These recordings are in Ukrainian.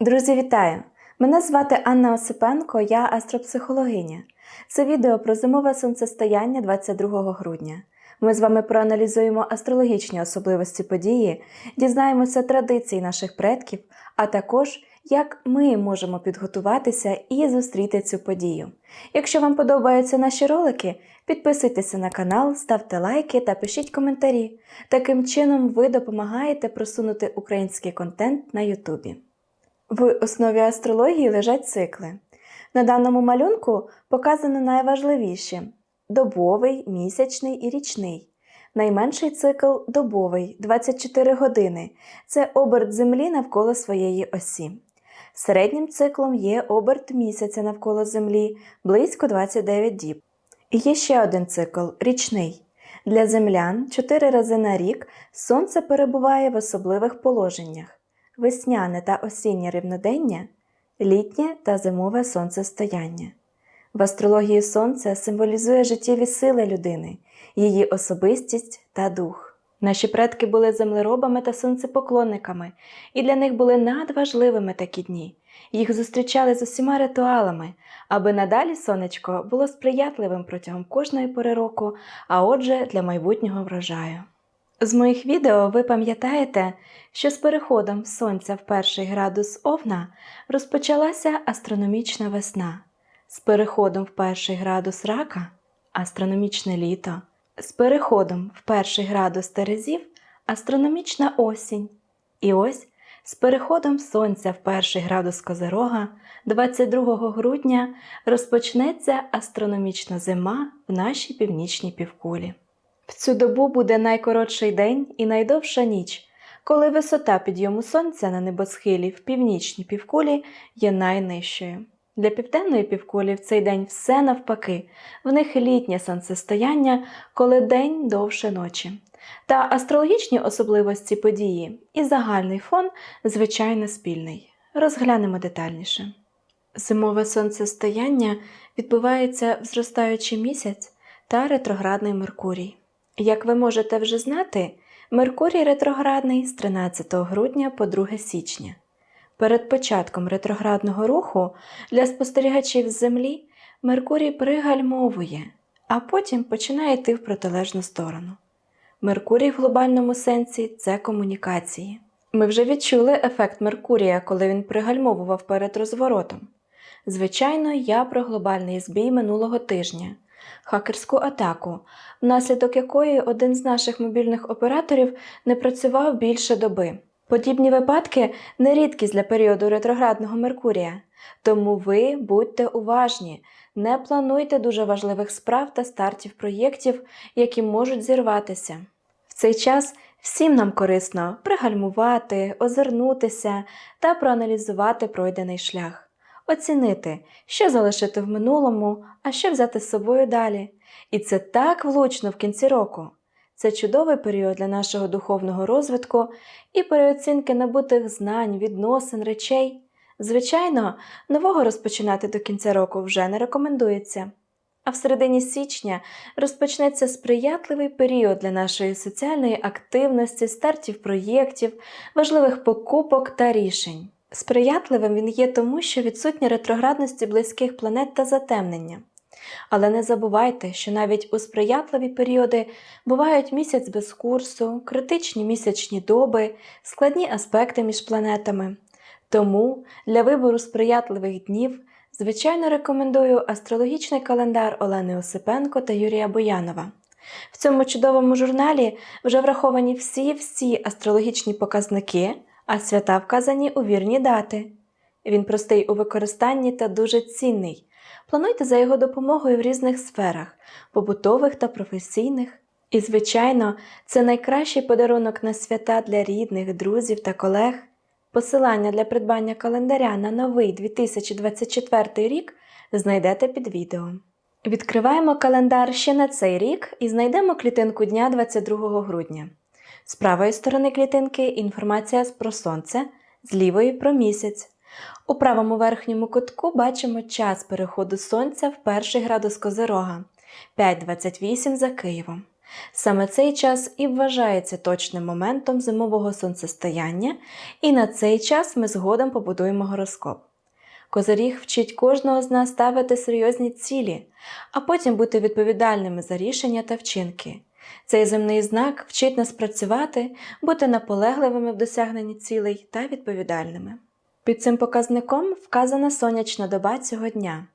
Друзі, вітаю! Мене звати Анна Осипенко, я астропсихологиня. Це відео про зимове сонцестояння 22 грудня. Ми з вами проаналізуємо астрологічні особливості події, дізнаємося традицій наших предків, а також як ми можемо підготуватися і зустріти цю подію. Якщо вам подобаються наші ролики, підписуйтеся на канал, ставте лайки та пишіть коментарі. Таким чином ви допомагаєте просунути український контент на Ютубі. В основі астрології лежать цикли. На даному малюнку показано найважливіші добовий, місячний і річний. Найменший цикл добовий 24 години. Це оберт Землі навколо своєї осі. Середнім циклом є оберт місяця навколо Землі близько 29 діб. І є ще один цикл річний. Для землян 4 рази на рік сонце перебуває в особливих положеннях весняне та осіннє рівнодення, літнє та зимове сонцестояння. В астрології сонце символізує життєві сили людини, її особистість та дух. Наші предки були землеробами та сонцепоклонниками, і для них були надважливими такі дні. Їх зустрічали з усіма ритуалами, аби надалі сонечко було сприятливим протягом кожної пори року, а отже, для майбутнього врожаю. З моїх відео ви пам'ятаєте, що з переходом Сонця в перший градус Овна розпочалася астрономічна весна, з переходом в перший градус рака астрономічне літо, з переходом в перший градус Терезів астрономічна осінь. І ось з переходом Сонця в перший градус Козирога 22 грудня розпочнеться астрономічна зима в нашій північній півкулі. В цю добу буде найкоротший день і найдовша ніч, коли висота підйому сонця на небосхилі в північній півкулі є найнижчою. Для південної півкулі в цей день все навпаки, в них літнє сонцестояння, коли день довше ночі. Та астрологічні особливості події і загальний фон, звичайно, спільний. Розглянемо детальніше. Зимове сонцестояння відбувається в зростаючий місяць та ретроградний Меркурій. Як ви можете вже знати, Меркурій ретроградний з 13 грудня по 2 січня. Перед початком ретроградного руху для спостерігачів з Землі Меркурій пригальмовує, а потім починає йти в протилежну сторону. Меркурій в глобальному сенсі це комунікації. Ми вже відчули ефект Меркурія, коли він пригальмовував перед розворотом. Звичайно, я про глобальний збій минулого тижня хакерську атаку, внаслідок якої один з наших мобільних операторів не працював більше доби. Подібні випадки не рідкість для періоду ретроградного Меркурія, тому ви будьте уважні, не плануйте дуже важливих справ та стартів проєктів, які можуть зірватися. В цей час всім нам корисно пригальмувати, озирнутися та проаналізувати пройдений шлях оцінити, що залишити в минулому, а що взяти з собою далі. І це так влучно в кінці року. Це чудовий період для нашого духовного розвитку і переоцінки набутих знань, відносин, речей. Звичайно, нового розпочинати до кінця року вже не рекомендується. А в середині січня розпочнеться сприятливий період для нашої соціальної активності, стартів проєктів, важливих покупок та рішень. Сприятливим він є тому, що відсутні ретроградності близьких планет та затемнення. Але не забувайте, що навіть у сприятливі періоди бувають місяць без курсу, критичні місячні доби, складні аспекти між планетами. Тому для вибору сприятливих днів, звичайно, рекомендую астрологічний календар Олени Осипенко та Юрія Боянова. В цьому чудовому журналі вже враховані всі-всі астрологічні показники а свята вказані у вірні дати. Він простий у використанні та дуже цінний. Плануйте за його допомогою в різних сферах, побутових та професійних. І, звичайно, це найкращий подарунок на свята для рідних, друзів та колег. Посилання для придбання календаря на новий 2024 рік знайдете під відео. Відкриваємо календар ще на цей рік і знайдемо клітинку дня 22 грудня. З правої сторони клітинки інформація про сонце, з лівої про місяць. У правому верхньому кутку бачимо час переходу сонця в перший градус Козирога 5.28 за Києвом. Саме цей час і вважається точним моментом зимового сонцестояння, і на цей час ми згодом побудуємо гороскоп. Козиріг вчить кожного з нас ставити серйозні цілі, а потім бути відповідальними за рішення та вчинки. Цей земний знак вчить нас працювати, бути наполегливими в досягненні цілей та відповідальними. Під цим показником вказана сонячна доба цього дня.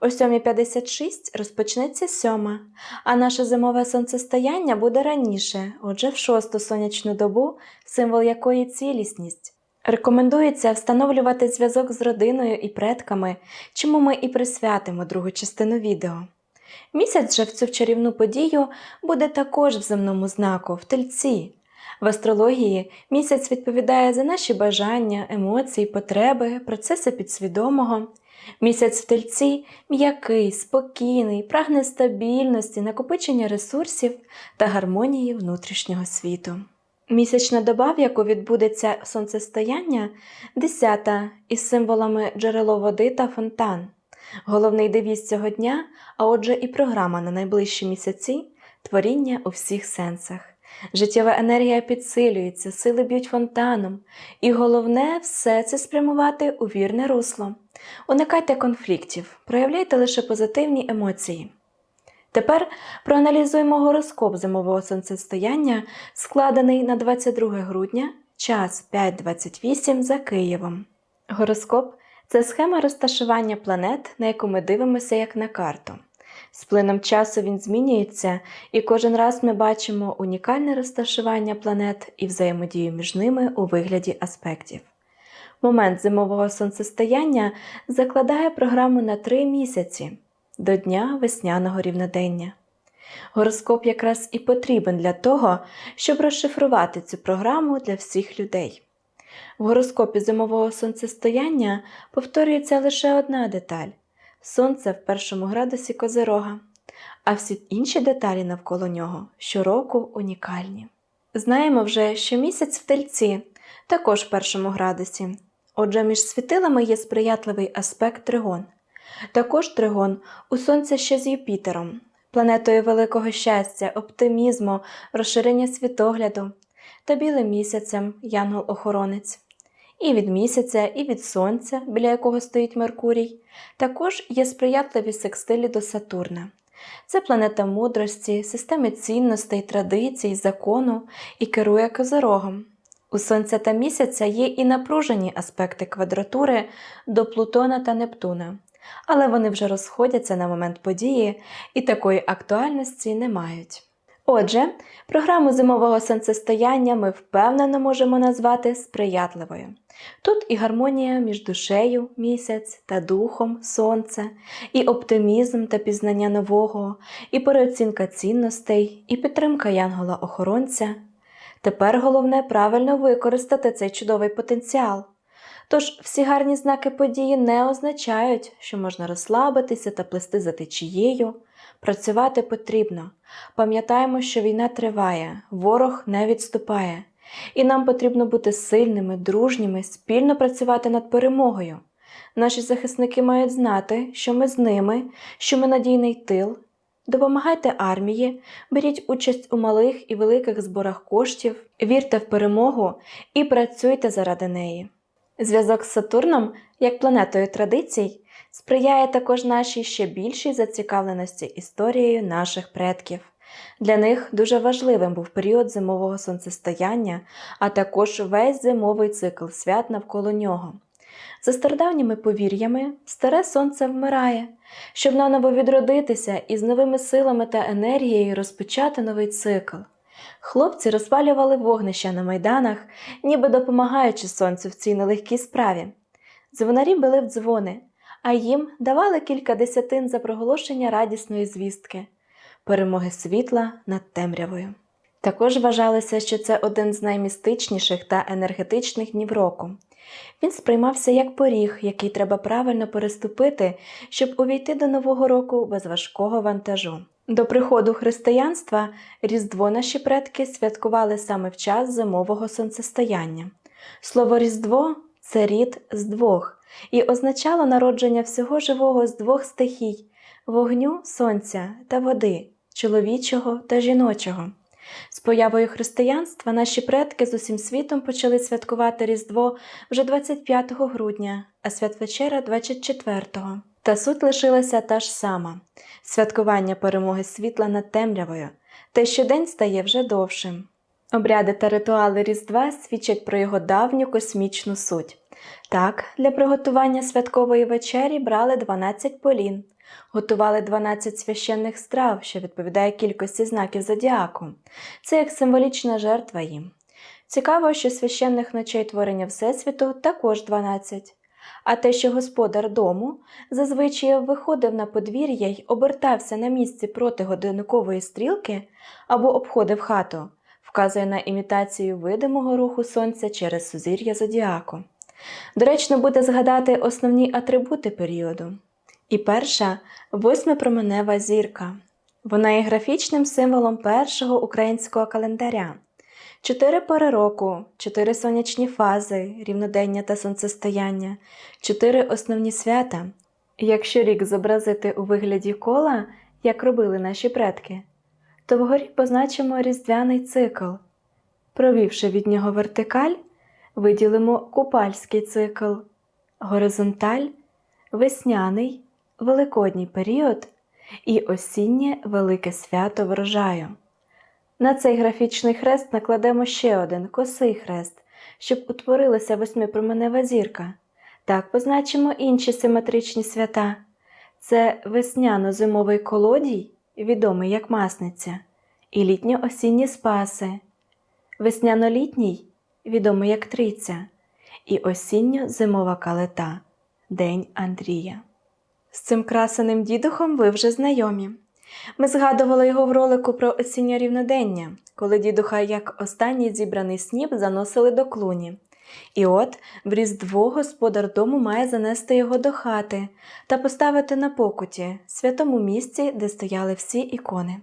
О 7.56 розпочнеться сьома, а наше зимове сонцестояння буде раніше, отже, в шосту сонячну добу, символ якої цілісність. Рекомендується встановлювати зв'язок з родиною і предками, чому ми і присвятимо другу частину відео. Місяць же в цю чарівну подію буде також в земному знаку, в тельці. В астрології місяць відповідає за наші бажання, емоції, потреби, процеси підсвідомого. Місяць в тельці м'який, спокійний, прагне стабільності, накопичення ресурсів та гармонії внутрішнього світу. Місячна доба, в яку відбудеться сонцестояння, десята із символами джерело води та фонтан. Головний девіз цього дня, а отже, і програма на найближчі місяці творіння у всіх сенсах. Життєва енергія підсилюється, сили б'ють фонтаном, і головне все це спрямувати у вірне русло. Уникайте конфліктів, проявляйте лише позитивні емоції. Тепер проаналізуємо гороскоп зимового сонцестояння, складений на 22 грудня, час 5.28 за Києвом. Гороскоп це схема розташування планет, на яку ми дивимося як на карту. З плином часу він змінюється, і кожен раз ми бачимо унікальне розташування планет і взаємодію між ними у вигляді аспектів. Момент зимового сонцестояння закладає програму на три місяці до дня весняного рівнодення. Гороскоп якраз і потрібен для того, щоб розшифрувати цю програму для всіх людей. В гороскопі зимового сонцестояння повторюється лише одна деталь сонце в першому градусі Козирога, а всі інші деталі навколо нього щороку унікальні. Знаємо вже, що місяць в тельці також в першому градусі, отже, між світилами є сприятливий аспект тригон. Також тригон у Сонця ще з Юпітером, планетою великого щастя, оптимізму, розширення світогляду та білим місяцем янгол-охоронець. І від місяця, і від сонця, біля якого стоїть Меркурій, також є сприятливі секстилі до Сатурна. Це планета мудрості, системи цінностей, традицій, закону і керує козирогом. У Сонця та місяця є і напружені аспекти квадратури до Плутона та Нептуна, але вони вже розходяться на момент події і такої актуальності не мають. Отже, програму зимового сонцестояння ми впевнено можемо назвати сприятливою. Тут і гармонія між душею місяць та духом сонце, і оптимізм та пізнання нового, і переоцінка цінностей, і підтримка янгола-охоронця. Тепер головне правильно використати цей чудовий потенціал. Тож всі гарні знаки події не означають, що можна розслабитися та плести за течією. Працювати потрібно. Пам'ятаємо, що війна триває, ворог не відступає, і нам потрібно бути сильними, дружніми, спільно працювати над перемогою. Наші захисники мають знати, що ми з ними, що ми надійний тил. Допомагайте армії, беріть участь у малих і великих зборах коштів, вірте в перемогу і працюйте заради неї. Зв'язок з Сатурном, як планетою традицій, сприяє також нашій ще більшій зацікавленості історією наших предків. Для них дуже важливим був період зимового сонцестояння, а також весь зимовий цикл свят навколо нього. За стародавніми повір'ями, старе сонце вмирає, щоб наново відродитися і з новими силами та енергією розпочати новий цикл. Хлопці розпалювали вогнища на майданах, ніби допомагаючи сонцю в цій нелегкій справі. Дзвонарі били в дзвони, а їм давали кілька десятин за проголошення радісної звістки перемоги світла над темрявою. Також вважалося, що це один з наймістичніших та енергетичних днів року. Він сприймався як поріг, який треба правильно переступити, щоб увійти до Нового року без важкого вантажу. До приходу християнства Різдво наші предки святкували саме в час зимового сонцестояння. Слово Різдво це рід з двох і означало народження всього живого з двох стихій вогню, сонця та води. чоловічого та жіночого. З появою християнства наші предки з усім світом почали святкувати Різдво вже 25 грудня, а святвечеря 24-го. Та суть лишилася та ж сама святкування перемоги світла над темрявою, те, що день стає вже довшим. Обряди та ритуали Різдва свідчать про його давню космічну суть. Так, для приготування святкової вечері брали 12 полін, готували 12 священних страв, що відповідає кількості знаків зодіаку. Це як символічна жертва їм. Цікаво, що священних ночей творення Всесвіту також 12. А те, що господар дому зазвичай виходив на подвір'я й обертався на місці проти годинникової стрілки або обходив хату, вказує на імітацію видимого руху сонця через сузір'я зодіаку. Доречно буде згадати основні атрибути періоду. І перша восьмипроменева зірка. Вона є графічним символом першого українського календаря. Чотири пори року, чотири сонячні фази, рівнодення та сонцестояння, чотири основні свята. Якщо рік зобразити у вигляді кола, як робили наші предки, то вгорі позначимо різдвяний цикл. Провівши від нього вертикаль, виділимо купальський цикл, горизонталь, весняний, великодній період і осіннє велике свято врожаю. На цей графічний хрест накладемо ще один косий хрест, щоб утворилася восьмипроменева зірка. Так позначимо інші симетричні свята. Це весняно-зимовий колодій, відомий як масниця, і літньо-осінні спаси, весняно-літній, відомий як триця, і осінньо-зимова калета День Андрія. З цим красеним дідухом ви вже знайомі. Ми згадували його в ролику про осіннє рівнодення, коли дідуха як останній зібраний сніп заносили до клуні. І от в Різдво господар дому має занести його до хати та поставити на покуті, святому місці, де стояли всі ікони.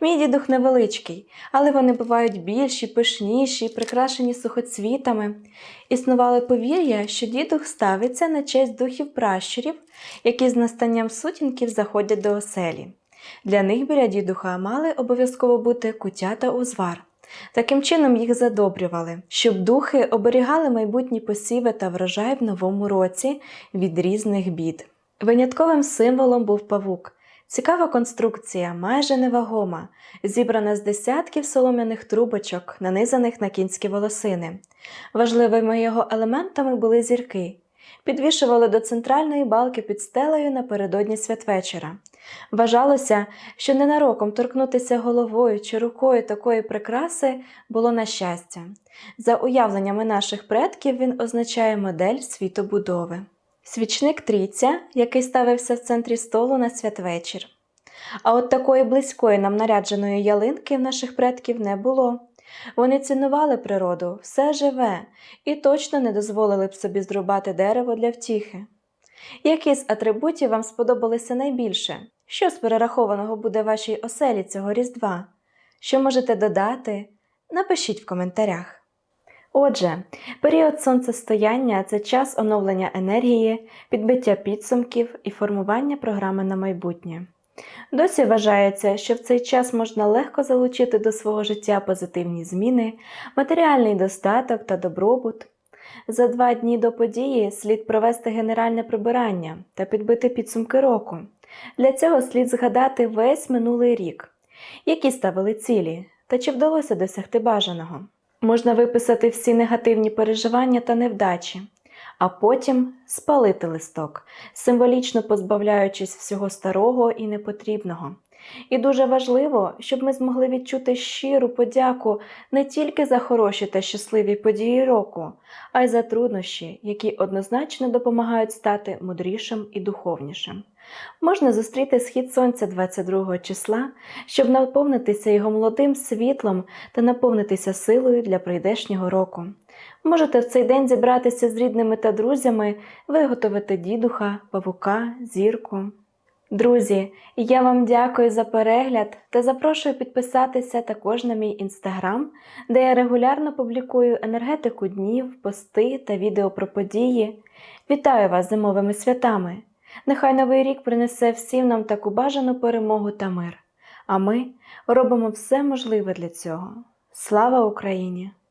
Мій дідух невеличкий, але вони бувають більші, пишніші, прикрашені сухоцвітами. Існували повір'я, що дідух ставиться на честь духів пращурів, які з настанням сутінків заходять до оселі. Для них біля дідуха мали обов'язково бути куття та узвар. Таким чином їх задобрювали, щоб духи оберігали майбутні посіви та врожай в новому році від різних бід. Винятковим символом був павук. Цікава конструкція, майже невагома, зібрана з десятків солом'яних трубочок, нанизаних на кінські волосини. Важливими його елементами були зірки. Підвішували до центральної балки під стелею напередодні святвечора. Вважалося, що ненароком торкнутися головою чи рукою такої прикраси було на щастя. За уявленнями наших предків він означає модель світобудови. Свічник трійця, який ставився в центрі столу на святвечір. А от такої близької нам нарядженої ялинки в наших предків не було. Вони цінували природу, все живе, і точно не дозволили б собі зрубати дерево для втіхи. Які з атрибутів вам сподобалися найбільше? Що з перерахованого буде вашій оселі цього Різдва? Що можете додати? Напишіть в коментарях. Отже, період сонцестояння це час оновлення енергії, підбиття підсумків і формування програми на майбутнє. Досі вважається, що в цей час можна легко залучити до свого життя позитивні зміни, матеріальний достаток та добробут. За два дні до події слід провести генеральне прибирання та підбити підсумки року. Для цього слід згадати весь минулий рік, які ставили цілі та чи вдалося досягти бажаного. Можна виписати всі негативні переживання та невдачі, а потім спалити листок, символічно позбавляючись всього старого і непотрібного. І дуже важливо, щоб ми змогли відчути щиру подяку не тільки за хороші та щасливі події року, а й за труднощі, які однозначно допомагають стати мудрішим і духовнішим. Можна зустріти схід сонця 22 числа, щоб наповнитися його молодим світлом та наповнитися силою для прийдешнього року. Можете в цей день зібратися з рідними та друзями, виготовити дідуха, павука, зірку. Друзі, я вам дякую за перегляд та запрошую підписатися також на мій інстаграм, де я регулярно публікую енергетику днів, пости та відео про події. Вітаю вас зимовими святами! Нехай новий рік принесе всім нам таку бажану перемогу та мир, а ми робимо все можливе для цього. Слава Україні!